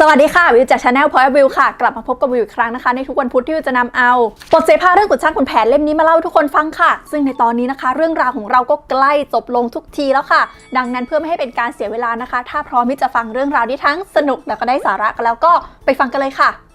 สวัสดีค่ะ วิวจากชาแนลพอยวิวค่ะ กลับมาพบกับวิวอีกครั้งนะคะ ในทุกวันพุธที่วิวจะนำเอาบทเสภาเรื่องกุนช่างขุนแผนเล่มนี้มาเล่าให้ทุกคนฟังค่ะ ซึ่งในตอนนี้นะคะ เรื่องราวของเราก็ใกล้จบลงทุกทีแล้วค่ะ ดังนั้นเพื่อไม่ให้เป็นการเสียเวลานะคะ ถ้าพร้อมที่จะฟังเรื่องราวที่ทั้งสนุกแล้วก็ได้สาระกันแล้วก็ไปฟังกันเลยค่ะ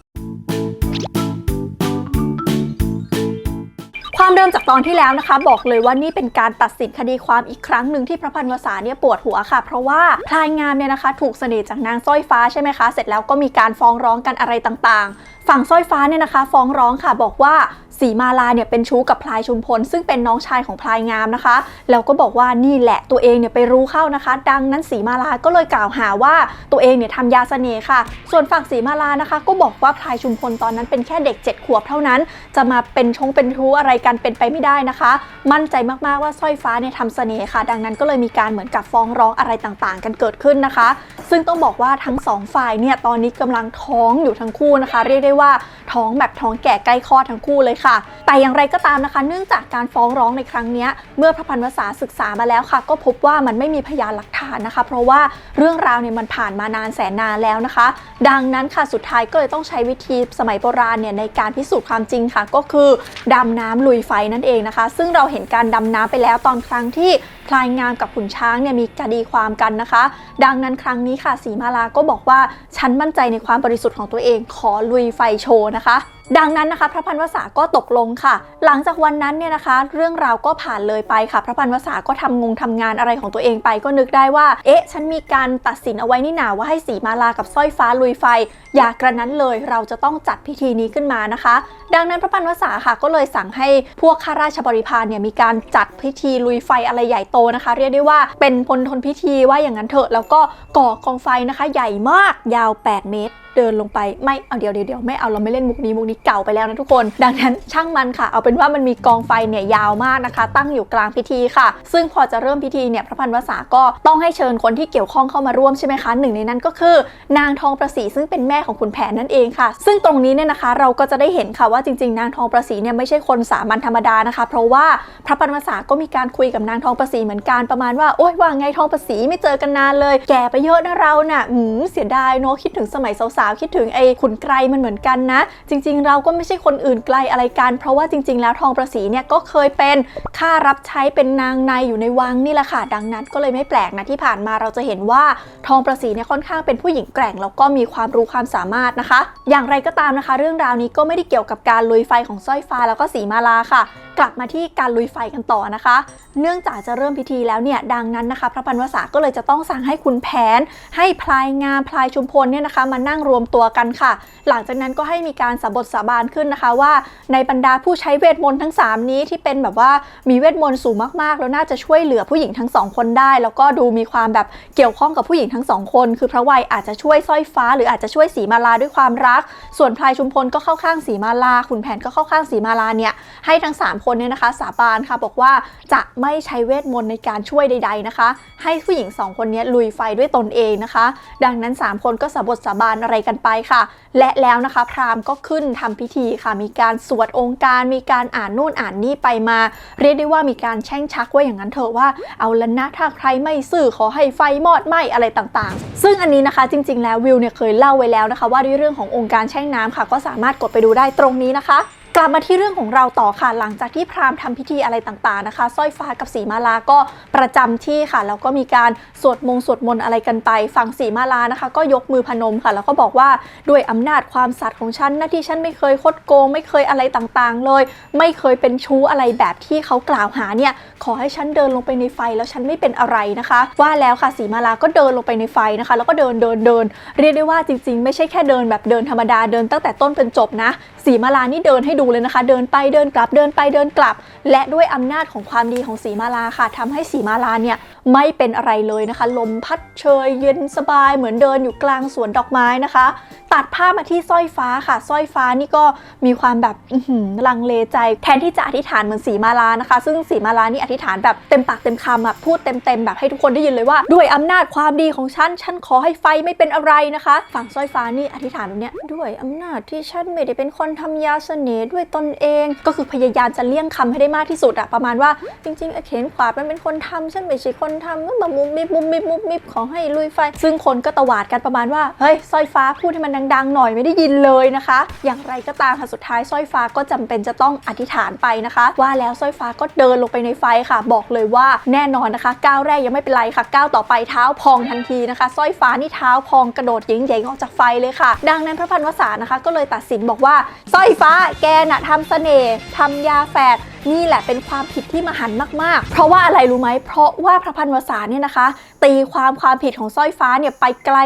ความเดิมจากตอนที่แล้วนะคะ บอกเลยว่านี่เป็นการตัดสินคดีความอีกครั้งหนึ่งที่พระพันวษาเนี่ยปวดหัวค่ะ เพราะว่าพลายงามเนี่ยนะคะ ถูกเสน่ห์จากนางสร้อยฟ้าใช่ไหมคะ เสร็จแล้วก็มีการฟ้องร้องกันอะไรต่างๆ ฝั่งสร้อยฟ้าเนี่ยนะคะ ฟ้องร้องค่ะบอกว่าสีมาลาเนี่ยเป็นชู้กับพลายชุมพล ซึ่งเป็นน้องชายของพลายงามนะคะ แล้วก็บอกว่านี่แหละตัวเองเนี่ยไปรู้เข้านะคะ ดังนั้นสีมาลาก็เลยกล่าวหาว่าตัวเองเนี่ยทำยาเสน่ห์ค่ะ ส่วนฝั่งสีมาลานะคะ ก็บอกว่าพลายชุมพลตอนนั้นเป็นแค่เด็ก 7 ขวบเท่านั้น จะมาเป็นชงเป็นชู้อะไรกันเป็นไปไม่ได้นะคะ มั่นใจมากๆว่าสร้อยฟ้าเนี่ยทำเสน่ห์ค่ะ ดังนั้นก็เลยมีการเหมือนกับฟ้องร้องอะไรต่างๆ กันเกิดขึ้นนะคะ ซึ่งต้องบอกว่าทั้งสองฝ่ายเนี่ยตอนนี้กำลังท้องอยู่ทั้งคู่นะคะ เรียกได้ว่าท้องแบบท้องแก่ใกล้คลอดทั้งคู่เลยค่ะ แต่อย่างไรก็ตามนะคะ เนื่องจากการฟ้องร้องในครั้งนี้เมื่อพระพันวษาศึกษามาแล้วค่ะ ก็พบว่ามันไม่มีพยานหลักฐานนะคะ เพราะว่าเรื่องราวเนี่ยมันผ่านมานานแสนนานแล้วนะคะ ดังนั้นค่ะสุดท้ายก็เลยต้องใช้วิธีสมัยโบราณเนี่ยในการพิสูจน์ความจริงค่ะ ก็คือดำน้ำลุยไฟนั่นเองนะคะ ซึ่งเราเห็นการดำน้ำไปแล้วตอนครั้งที่ พลายงามกับขุนช้างเนี่ยมีคดีความกันนะคะ ดังนั้นครั้งนี้ค่ะสีมาลาก็บอกว่าฉันมั่นใจในความบริสุทธิ์ของตัวเองขอลุยไฟโชว์นะคะ ดังนั้นนะคะพระพันวษาก็ตกลงค่ะ หลังจากวันนั้นเนี่ยนะคะ เรื่องราวก็ผ่านเลยไปค่ะ พระพันวษาก็ทำงงทำงานอะไรของตัวเองไปก็นึกได้ว่า เอ๊ะ ฉันมีการตัดสินเอาไว้นี่นาว่าให้สีมาลากับสร้อยฟ้าลุยไฟ อย่ากระนั้นเลยเราจะต้องจัดพิธีนี้ขึ้นมานะคะ ดังนั้นพระพันวษาค่ะก็เลยสั่งให้พวกข้าราชบริพารเนี่ยมีการจัดพิธีลุยไฟอะไรใหญ่โตนะคะ เรียกได้ว่าเป็นพลทนพิธีว่าอย่างนั้นเถอะแล้วก็ก่อกองไฟนะคะ ใหญ่มากยาว 8 เมตร เดินลงไปไม่เอาเดี๋ยวเดี๋ยวไม่เอาเราไม่เล่นมุกนี้มุกนี้เก่าไปแล้วนะทุกคน ดังนั้นช่างมันค่ะ เอาเป็นว่ามันมีกองไฟเนี่ยยาวมากนะคะ ตั้งอยู่กลางพิธีค่ะ ซึ่งพอจะเริ่มพิธีเนี่ยพระพันวษาก็ต้องให้เชิญคนที่เกี่ยวข้องเข้ามาร่วมใช่ไหมคะหนึ่งในนั้นก็คือ นางทองประสีซึ่งเป็นแม่ของขุนแผนนั่นเองค่ะ ซึ่งตรงนี้เนี่ยนะคะเราก็จะได้เห็นค่ะว่าจริงๆ นางทองประสีเนี่ยไม่ใช่คนสามัญธรรมดานะคะ เพราะว่าพระพันวษาก็มีการคุยกับนางทองประสีเหมือนกันประมาณว่าโอ๊ยว่าไงทองประสีไม่เจอกันนานเลย แก่ไปเยอะนะเราน่ะเสียดายเนาะคิดถึงสมัยสาวๆคิดถึงไอ้ขุนไกรมันเหมือนกันนะ จริง ๆ เราก็ไม่ใช่คนอื่นไกลอะไรกัน เพราะว่าจริง ๆ แล้วทองประสีเนี่ยก็เคยเป็นข้ารับใช้เป็นนางในอยู่ในวังนี่แหละค่ะ ดังนั้นก็เลยไม่แปลกนะที่ผ่านมาเราจะเห็นว่าทองประสีเนี่ยค่อนข้างเป็นผู้หญิงแกร่งแล้วก็มีความรู้ความสามารถนะคะ อย่างไรก็ตามนะคะ เรื่องราวนี้ก็ไม่ได้เกี่ยวกับการลุยไฟของสร้อยฟ้าแล้วก็สีมาลาค่ะ กลับมาที่การลุยไฟกันต่อนะคะ เนื่องจากจะเริ่มพิธีแล้วเนี่ยดังนั้นนะคะ พระพันวษาก็เลยจะต้องสั่งให้คุณแผน ให้พลายงามพลายชุมพลเนี่ยนะคะมานั่งรวมตัวกันค่ะ หลังจากนั้นก็ให้มีการสบทสาบานขึ้นนะคะว่า ในบรรดาผู้ใช้เวทมนต์ทั้ง 3 นี้ที่เป็นแบบว่ามีเวทมนต์สูงมากๆ แล้วน่าจะช่วยเหลือผู้หญิงทั้งสองคนได้ แล้วก็ดูมีความแบบเกี่ยวข้องกับผู้หญิงทั้งสองคน คือพระวัยอาจจะช่วยสร้อยฟ้า หรืออาจจะช่วยสีมาลาด้วยความรัก ส่วนพลายชุมพลก็เข้าข้างสีมาลาขุนแผนก็เข้าข้างสีมาลาเนี่ยให้ทั้งสามคนเนี่ยนะคะ สาบานค่ะบอกว่าจะไม่ใช้เวทมนต์ในการช่วยใด ๆนะคะ ให้ผู้หญิงสองคนนี้ลุยไฟด้วยตนเองนะคะ ดังนั้น 3 คนก็สาบทสาบานอะไรกันไปค่ะ และแล้วนะคะ พราหมณ์ก็ขึ้นทำพิธีค่ะ มีการสวดองค์การ มีการอ่านนู่นอ่านนี่ไปมา เรียกได้ว่ามีการแช่งชักว่าอย่างนั้นเถอะว่าเอาละนะถ้าใครไม่ซื่อขอให้ไฟมอดไหมอะไรต่างๆ ซึ่งอันนี้นะคะจริง ๆ แล้ววิวเนี่ยเคยเล่าไว้แล้วนะคะ ว่าด้วยเรื่องขององค์การแช่งน้ำค่ะ ก็สามารถกดไปดูได้ตรงนี้นะคะ กลับมาที่เรื่องของเราต่อค่ะหลังจากที่พราหมณ์ทำพิธีอะไรต่างๆนะคะสร้อยฟ้ากับสีมาลาก็ประจำที่ค่ะแล้วก็มีการสวดมงสวดมนต์อะไรกันไปฝั่งสีมาลานะคะ ก็ยกมือพนมค่ะ แล้วก็บอกว่าด้วยอำนาจความสัตย์ของฉันนะที่ฉันไม่เคยคดโกง ไม่เคยอะไรต่างๆ เลย ไม่เคยเป็นชู้อะไรแบบที่เขากล่าวหาเนี่ยขอให้ฉันเดินลงไปในไฟแล้วฉันไม่เป็นอะไรนะคะ ว่าแล้วค่ะสีมาลาก็เดินลงไปในไฟนะคะ แล้วก็เดินเดินเดินเรียกได้ว่าจริง ๆ ไม่ใช่แค่เดินแบบเดินธรรมดาเดินตั้งแต่ต้นเป็นจบนะสีมาลานี่เดินให้ดูเลยนะคะ เดินไปเดินกลับเดินไปเดินกลับ และด้วยอำนาจของความดีของสีมาลาค่ะทำให้สีมาลาเนี่ยไม่เป็นอะไรเลยนะคะ ลมพัดเชยเย็นสบายเหมือนเดินอยู่กลางสวนดอกไม้นะคะ ตัดภาพมาที่สร้อยฟ้าค่ะสร้อยฟ้านี่ก็มีความแบบหลังเลใจแทนที่จะอธิษฐานเหมือนสีมาลานะคะ ซึ่งสีมาลานี่อธิษฐานแบบเต็มปากเต็มคำอะพูดเต็มๆแบบให้ทุกคนได้ยินเลยว่า ด้วยอำนาจความดีของฉันฉันขอให้ไฟไม่เป็นอะไรนะคะ ฝั่งสร้อยฟ้านี่อธิษฐานแบบเนี้ยด้วยอำนาจที่ฉันไม่ได้เป็นคนทำยาเสน่ห์ด้วยตนเอง ก็คือพยายามจะเลี่ยงคำให้ได้มากที่สุดอะประมาณว่าจริงๆไอ้เขนขวามันเป็นคนทำฉันไม่ใช่คนทำก็มามุมมิบมุมมิบมุมมิบขอให้ลุยไฟ ซึ่งคนก็ตวาดกันประมาณว่าเฮ้ยสร้อยฟ้าพูดให้มันดังๆ หน่อยไม่ได้ยินเลยนะคะ อย่างไรก็ตามค่ะสุดท้ายสร้อยฟ้าก็จำเป็นจะต้องอธิษฐานไปนะคะ ว่าแล้วสร้อยฟ้าก็เดินลงไปในไฟค่ะ บอกเลยว่าแน่นอนนะคะก้าวแรกยังไม่เป็นไรค่ะก้าวต่อไปเท้าพองทันทีนะคะสร้อยฟ้านี่เท้าพองกระโดดหยิงเหยงออกจากไฟเลยค่ะ ดังนั้นพระพันวษานะคะ ก็เลยตัดสินบอกว่าสร้อยฟ้าแกน่ะทำเสน่ห์ทำยาแฝด นี่แหละเป็นความผิดที่มหันมาก ๆ เพราะว่าอะไรรู้ไหม เพราะว่าพระพันวษาเนี่ยนะคะ ตีความความผิดของสร้อยฟ้าเนี่ยไปไกล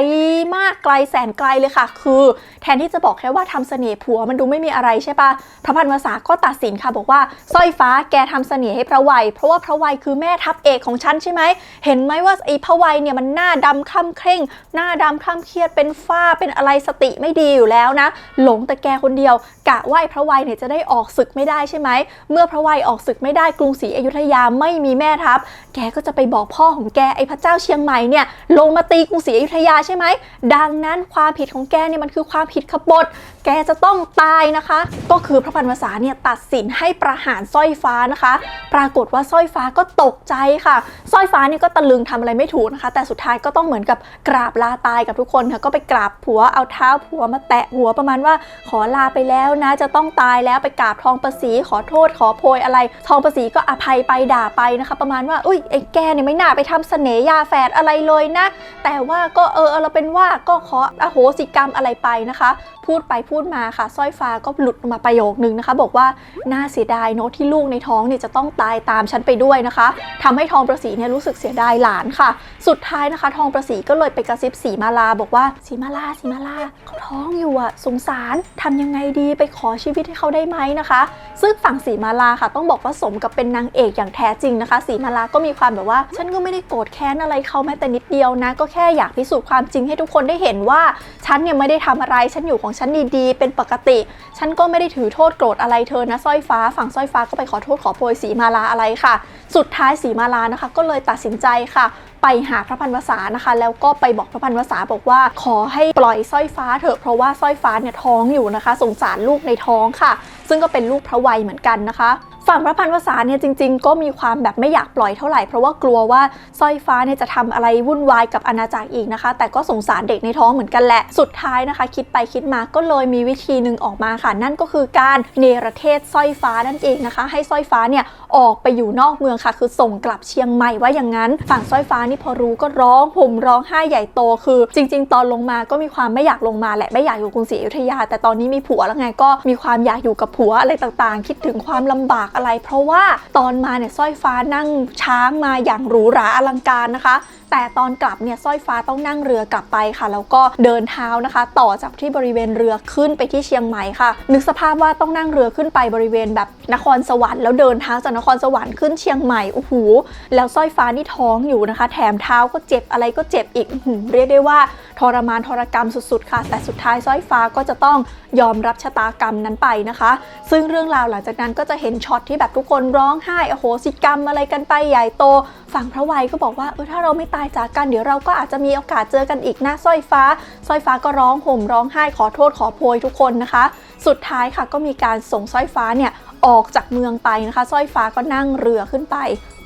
มากไกลแสนไกลเลยค่ะ คือแทนที่จะบอกแค่ว่าทำเสน่ห์ผัวมันดูไม่มีอะไรใช่ปะพระพันวษาก็ตัดสินค่ะบอกว่าสร้อยฟ้าแกทำเสน่ห์ให้พระวัย เพราะว่าพระวัยคือแม่ทัพเอกของฉันใช่ไหมเห็นไหมว่าไอ้พระวัยเนี่ยมันหน้าดำคล่ำเคร่ง หน้าดำคล่ำเครียดเป็นฝ้าเป็นอะไรสติไม่ดีอยู่แล้วนะ หลงแต่แกคนเดียวกะว่าไอ้พระวัยเนี่ยจะได้ออกศึกไม่ได้ใช่ไหมเมื่อพระวัยออกศึกไม่ได้กรุงศรีอยุธยาไม่มีแม่ทัพ แกก็จะไปบอกพ่อของแกไอ้พระเจ้าเชียงใหม่เนี่ยลงมาตีกรุงศรีอยุธยาใช่ไหมดังนั้นความผิดของแกเนี่ยมันคือความผิดขบฏแกจะต้องตายนะคะ ก็คือพระพันวษาเนี่ยตัดสินให้ประหารสร้อยฟ้านะคะ ปรากฏว่าสร้อยฟ้าก็ตกใจค่ะสร้อยฟ้านี่ก็ตะลึงทำอะไรไม่ถูกนะคะ แต่สุดท้ายก็ต้องเหมือนกับกราบลาตายกับทุกคนค่ะก็ไปกราบผัวเอาเท้าผัวมาแตะหัวประมาณว่าขอลาไปแล้วนะจะต้องตายแล้วไปกราบทองประสีขอโทษขอโพยอะไร ทองประสีก็อภัยไปด่าไปนะคะ ประมาณว่าอุ้ยไอ้แกเนี่ยไม่น่าไปทำเสน่ห์ยาแฝดอะไรเลยนะ แต่ว่าก็เออเออเราเป็นว่าก็ขออโหสิกรรมอะไรไปนะคะพูดไปพูดมาค่ะสร้อยฟ้าก็หลุดมาประโยคนึงนะคะ บอกว่าน่าเสียดายเนอะที่ลูกในท้องเนี่ยจะต้องตายตามฉันไปด้วยนะคะทำให้ทองประสีเนี่ยรู้สึกเสียดายหลานค่ะ สุดท้ายนะคะ ทองประสีก็เลยไปกระซิบสีมาลาบอกว่าสีมาลาสีมาลาเขาท้องอยู่อะสงสารทำยังไงดีไปขอชีวิตให้เขาได้ไหมนะคะ ซึ่งฝั่งสีมาลาค่ะ ต้องบอกว่าสมกับเป็นนางเอกอย่างแท้จริงนะคะ สีมาลาก็มีความแบบว่า ฉันก็ไม่ได้โกรธแค้นอะไรเขาแม้แต่นิดเดียวนะ ก็แค่อยากพิสูจน์ความจริงให้ทุกคนได้เห็นว่าฉันเนี่ยไม่ได้ทำอะไรฉันอยู่ของฉันดีๆ เป็นปกติ ฉันก็ไม่ได้ถือโทษโกรธอะไรเธอนะสร้อยฟ้า ฝั่งสร้อยฟ้าก็ไปขอโทษขอโพยสีมาลาอะไรค่ะ สุดท้ายสีมาลานะคะ ก็เลยตัดสินใจค่ะ ไปหาพระพันวษานะคะ แล้วก็ไปบอกพระพันวษาบอกว่า ขอให้ปล่อยสร้อยฟ้าเถอะเพราะว่าสร้อยฟ้าเนี่ยท้องอยู่นะคะ สงสารลูกในท้องค่ะ ซึ่งก็เป็นลูกพระวัยเหมือนกันนะคะ ฝั่งพระพันวษาเนี่ยจริง ๆ ก็มีความแบบไม่อยากปล่อยเท่าไหร่เพราะว่ากลัวว่าสร้อยฟ้าเนี่ยจะทำอะไรวุ่นวายกับอาณาจักรอีกนะคะ แต่ก็สงสารเด็กในท้องเหมือนกันแหละ สุดท้ายนะคะ คิดไปคิดมาก็เลยมีวิธีหนึ่งออกมาค่ะ นั่นก็คือการเนรเทศสร้อยฟ้านั่นเองนะคะ ให้สร้อยฟ้าเนี่ยออกไปอยู่นอกเมืองค่ะ คือส่งกลับเชียงใหม่ว่าอย่างนั้น ฝั่งสร้อยฟ้านี่พอรู้ก็ร้องห่มร้องไห้ใหญ่โต คือ จริง ๆ ตอนลงมาก็มีความไม่อยากลงมาแหละไม่อยากอยู่กรุงศรีอยุธยา แต่ตอนนี้มีผัวแล้วไงก็มีความอยากอยู่กับผัวัวอะไรต่างๆ คิดถึงความลำบากอะไร เพราะว่าตอนมาเนี่ยสร้อยฟ้านั่งช้างมาอย่างหรูหราอลังการนะคะ แต่ตอนกลับเนี่ยสร้อยฟ้าต้องนั่งเรือกลับไปค่ะ แล้วก็เดินเท้านะคะ ต่อจากที่บริเวณเรือขึ้นไปที่เชียงใหม่ค่ะ นึกสภาพว่าต้องนั่งเรือขึ้นไปบริเวณแบบนครสวรรค์แล้วเดินเท้าจากนครสวรรค์ขึ้นเชียงใหม่โอ้โหแล้วสร้อยฟ้านี่ท้องอยู่นะคะ แถมเท้าก็เจ็บอะไรก็เจ็บอีกเรียกได้ว่าทรมานทรกรรมสุดๆค่ะ แต่สุดท้ายสร้อยฟ้าก็จะต้องยอมรับชะตากรรมนั้นไปนะคะ ซึ่งเรื่องราวหลังจากนั้นก็จะเห็นช็อตที่แบบทุกคนร้องไห้อโหสิกรรมอะไรกันไปใหญ่โต ฝั่งพระวัยก็บอกว่าเออถ้าเราไม่ตายจากกันเดี๋ยวเราก็อาจจะมีโอกาสเจอกันอีกนะสร้อยฟ้าสร้อยฟ้าก็ร้องห่มร้องไห้ขอโทษขอโพยทุกคนนะคะ สุดท้ายค่ะก็มีการส่งสร้อยฟ้าเนี่ย ออกจากเมืองไปนะคะสร้อยฟ้าก็นั่งเรือขึ้นไป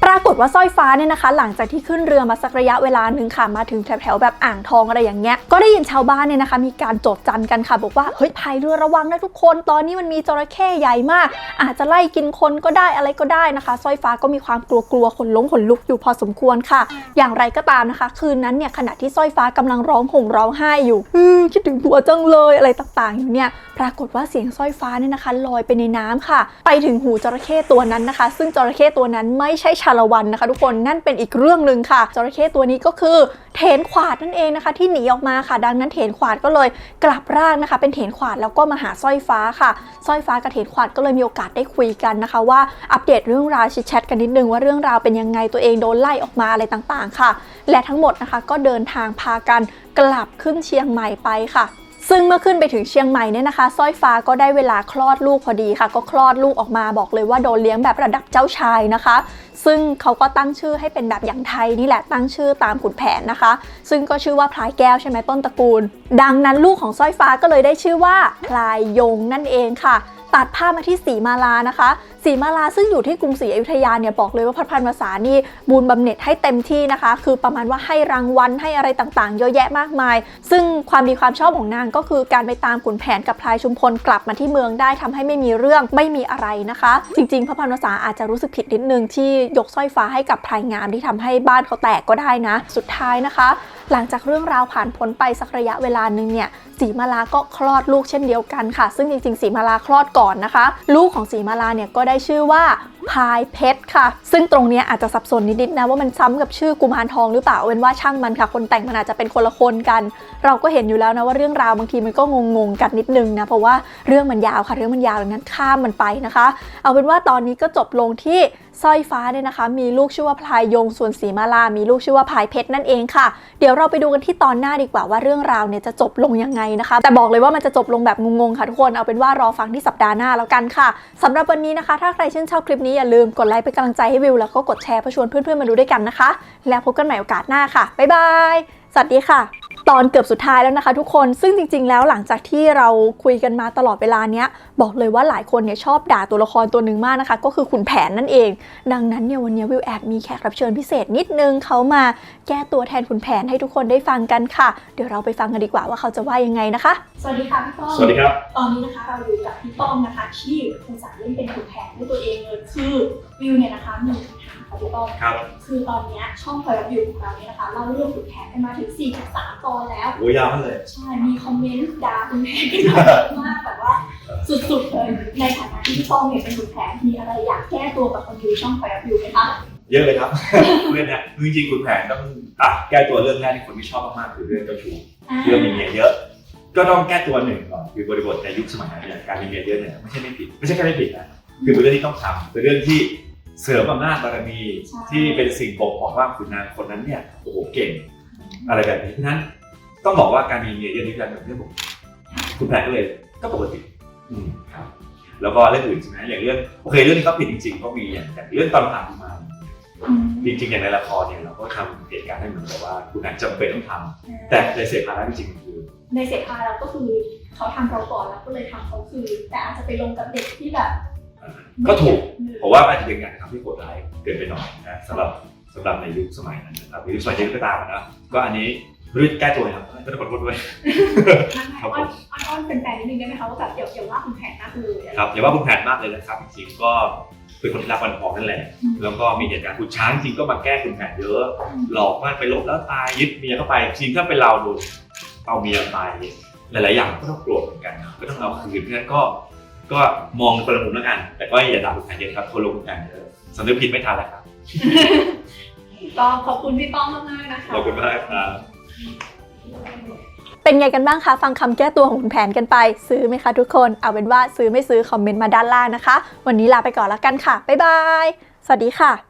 ปรากฏว่าสร้อยฟ้าเนี่ยนะคะ หลังจากที่ขึ้นเรือมาสักระยะเวลาหนึ่งค่ะมาถึงแถวๆแบบอ่างทองอะไรอย่างเงี้ยก็ได้ยินชาวบ้านเนี่ยนะคะ มีการโจดจันกันค่ะ บอกว่าเฮ้ยพายเรือระวังนะทุกคน ตอนนี้มันมีจระเข้ใหญ่มาก อาจจะไล่กินคนก็ได้อะไรก็ได้นะคะสร้อยฟ้าก็มีความกลัวๆขนลงขนลุกอยู่พอสมควรค่ะ อย่างไรก็ตามนะคะ คืนนั้นเนี่ยขณะที่สร้อยฟ้ากำลังร้องห่มร้องไห้อยู่อืคิดถึงผัวจังเลยอะไรต่างๆอยู่เนี่ยปรากฏว่าเสียงสร้อยฟ้าเนี่ยนะคะ ลอยไปในน้ำค่ะไปถึงหูจระเข้ตัวนั้นนะคะ ซึ่งจระเข้ตัวนั้นไม่ใช่ชาละวันนะคะ ทุกคนนั่นเป็นอีกเรื่องหนึ่งค่ะจระเข้ตัวนี้ก็คือเถนขวาดนั่นเองนะคะ ที่หนีออกมาค่ะ ดังนั้นเถนขวาดก็เลยกลับร่างนะคะ เป็นเถนขวาดแล้วก็มาหาสร้อยฟ้าค่ะสร้อยฟ้ากับเถนขวาดก็เลยมีโอกาสได้คุยกันนะคะ ว่าอัปเดตเรื่องราวแชทกันนิดนึงว่าเรื่องราวเป็นยังไงตัวเองโดนไล่ออกมาอะไรต่างๆ ค่ะ และทั้งหมดนะคะก็เดินทางพากันกลับขึ้นเชียงใหม่ไปค่ะ ซึ่งเมื่อขึ้นไปถึงเชียงใหม่เนี่ยนะคะสร้อยฟ้าก็ได้เวลาคลอดลูกพอดีค่ะ ก็คลอดลูกออกมาบอกเลยว่าโดนเลี้ยงแบบระดับเจ้าชายนะคะ ซึ่งเขาก็ตั้งชื่อให้เป็นแบบอย่างไทยนี่แหละตั้งชื่อตามขุนแผนนะคะ ซึ่งก็ชื่อว่าพลายแก้วใช่ไหมต้นตระกูล ดังนั้นลูกของสร้อยฟ้าก็เลยได้ชื่อว่าพลายยงนั่นเองค่ะ ตัดภาพมาที่สีมาลานะคะ สีมาลาซึ่งอยู่ที่กรุงศรีอยุธยาเนี่ยบอกเลยว่าพัดพันวษานี่บูนบำเหน็จให้เต็มที่นะคะ คือประมาณว่าให้รางวัลให้อะไรต่างๆ เยอะแยะมากมาย ซึ่งความดีความชอบของนางก็คือการไปตามขุนแผนกับพลายชุมพลกลับมาที่เมืองได้ทำให้ไม่มีเรื่องไม่มีอะไรนะคะ จริงๆพระพันวษาอาจจะรู้สึกผิดนิดนึงที่ยกสร้อยฟ้าให้กับพลายงามที่ทำให้บ้านเขาแตกก็ได้นะ สุดท้ายนะคะ หลังจากเรื่องราวผ่านพ้นไปสักระยะเวลาหนึ่งเนี่ยสีมาลาก็คลอดลูกเช่นเดียวกันค่ะ ซึ่งจริงๆสีมาลาคลอดก่อนนะคะ ลูกของสีมาลาเนี่ยก็ได้ชื่อว่า พายเพชรค่ะ ซึ่งตรงนี้อาจจะสับสนนิดๆนะว่ามันซ้ำกับชื่อกุมารทองหรือเปล่าเอาเป็นว่าช่างมันค่ะ คนแต่งมันอาจจะเป็นคนละคนกัน เราก็เห็นอยู่แล้วนะว่าเรื่องราวบางทีมันก็งงๆกันนิดนึงนะเพราะว่าเรื่องมันยาวค่ะเรื่องมันยาวดังนั้นข้ามมันไปนะคะ เอาเป็นว่าตอนนี้ก็จบลงที่สร้อยฟ้าเนี่ยนะคะ มีลูกชื่อว่าพลายยงส่วนสีมาลา มีลูกชื่อว่าพายเพชรนั่นเองค่ะ เดี๋ยวเราไปดูกันที่ตอนหน้าดีกว่าว่าเรื่องราวเนี่ยจะจบลงยังไงนะคะ แต่บอกเลยว่ามันจะจบลงแบบงงๆค่ะทุกคนเอาเป็นว่ารอฟังที่สัปดาห์หน้าแล้วกันค่ะสำหรับวันนี้นะคะ ถ้าใครชื่นชอบคลิปนี้อย่าลืมกดไลค์เป็นกำลังใจให้วิว แล้วก็กดแชร์เพื่อชวนเพื่อนๆมาดูด้วยกันนะคะ แล้วพบกันใหม่โอกาสหน้าค่ะบ๊ายบายสวัสดีค่ะ ตอนเกือบสุดท้ายแล้วนะคะ ทุกคนซึ่งจริง ๆ แล้วหลังจากที่เราคุยกันมาตลอดเวลาเนี้ยบอกเลยว่าหลายคนเนี่ยชอบด่าตัวละครตัวหนึ่งมากนะคะ ก็คือขุนแผนนั่นเอง ดังนั้นเนี่ยวันนี้วิวแอบมีแขกรับเชิญพิเศษนิดนึงเขามาแก้ตัวแทนขุนแผนให้ทุกคนได้ฟังกันค่ะ เดี๋ยวเราไปฟังกันดีกว่าว่าเขาจะว่ายังไงนะคะ สวัสดีค่ะพี่ป้อมสวัสดีครับ ตอนนี้นะคะเราอยู่กับพี่ป้อมนะคะที่เป็นสายเล่นเป็นขุนแผนด้วยตัวเองเลยคือวิวเนี่ยนะคะมี คำถามค่ะพี่ป้อมครับคือตอนเนี้ยช่องพอยวิวของเราเนี่ยนะคะเล่าเรื่องขุนแผนกันมาถึง 4-3 ตอนแล้ว โอ้ยาวมากเลย ใช่ มีคอมเมนต์ด่าคุณแผนกันมาเยอะมากแบบว่าสุดๆเลยในฐานะที่พี่ป้องเนี่ยเป็นคุณแผนมีอะไรอยากแก้ตัวกับคนดูช่องไฟรับอยู่ไหมคะเยอะเลยครับเรื่องเนี้ยจริงๆคุณแผนต้องอะแก้ตัวเรื่องแรกที่คนไม่ชอบมากๆคือเรื่องเจ้าชู้เรื่องมีเมียเยอะก็ต้องแก้ตัวหนึ่งก่อนคือบริบทในยุคสมัยนั้นเนี่ยการมีเมียเยอะเนี่ยไม่ใช่ไม่ผิดไม่ใช่แค่ไม่ผิดนะคือเป็นเรื่องที่ต้องทำเป็นเรื่องที่ เสริมอำนาจบารมีที่เป็นสิ่งบ่งบอกว่าคุณนางคนนั้นเนี่ยโอ้โหเก่ง อะไรแบบนี้เพราะฉะนั้นต้องบอกว่าการมีเมียเยอะนี่เป็นเรื่องผมคุณแผนก็เลยก็ปกติอืมครับแล้วก็เรื่องอื่นใช่ไหมอย่างเรื่องโอเคเรื่องนี้เขาผิดจริงๆก็มีอย่างอย่างเรื่องตอนผ่านมาอืมจริงๆอย่างในละครเนี่ยเราก็ทำเหตุการณ์ให้เหมือนกับว่า คุณอาจจำเป็นต้องทำแต่ในเสียภาระจริงๆคือในเสพาเราก็คือเขาทำเราก่อนแล้วก็เลยทำเขาคือ แต่อาจจะไปลงกับเด็กที่แบบอ่า ก็ถูกเพราะว่าอาจจะเป็นการกระทำที่โหดร้ายเกินไปหน่อยนะสำหรับสำหรับในยุคสมัยนั้นนะครับในยุคสมัยนี้ก็ตามอะนะก็อันนี้ไม่รู้จะแก้ตัวยังไงครับก็ต้องขอโทษด้วยครับผมอ้อนอ้อนเป็นแฟนนิดนึงได้ไหมคะว่าแบบเดี๋ยวเดี๋ยวว่าคุณแผนนะคือครับอย่าว่าคุณแผนมากเลยนะครับจริงๆก็เป็นคนที่รักวันทองนั่นแหละ แล้วก็มีเหตุการณ์คุณช้างจริงก็มาแก้คุณแผนเยอะ หลอกว่าไปลบแล้วตายยึดเมียเข้าไปจริงถ้าเป็นเราโดนเอาเมียตายหลายๆอย่างก็ต้องโกรธเหมือนกันนะก็ต้องเอาคืนเพราะฉะนั้นก็ ก็มองคนละมุมแล้วกัน แต่ก็อย่าด่าคุณแผนเยอะครับคนลงคุณแผนเยอะสำนึกผิดไม่ทันแล้วครับก็ขอบคุณพี่ป้องมากๆนะคะขอบคุณมากครับเป็นไงกันบ้างคะ ฟังคำแก้ตัวของคุณแผนกันไป ซื้อไหมคะทุกคนเอาเป็นว่าซื้อไม่ซื้อคอมเมนต์มาด้านล่างนะคะ วันนี้ลาไปก่อนแล้วกันค่ะ บ๊ายบาย สวัสดีค่ะ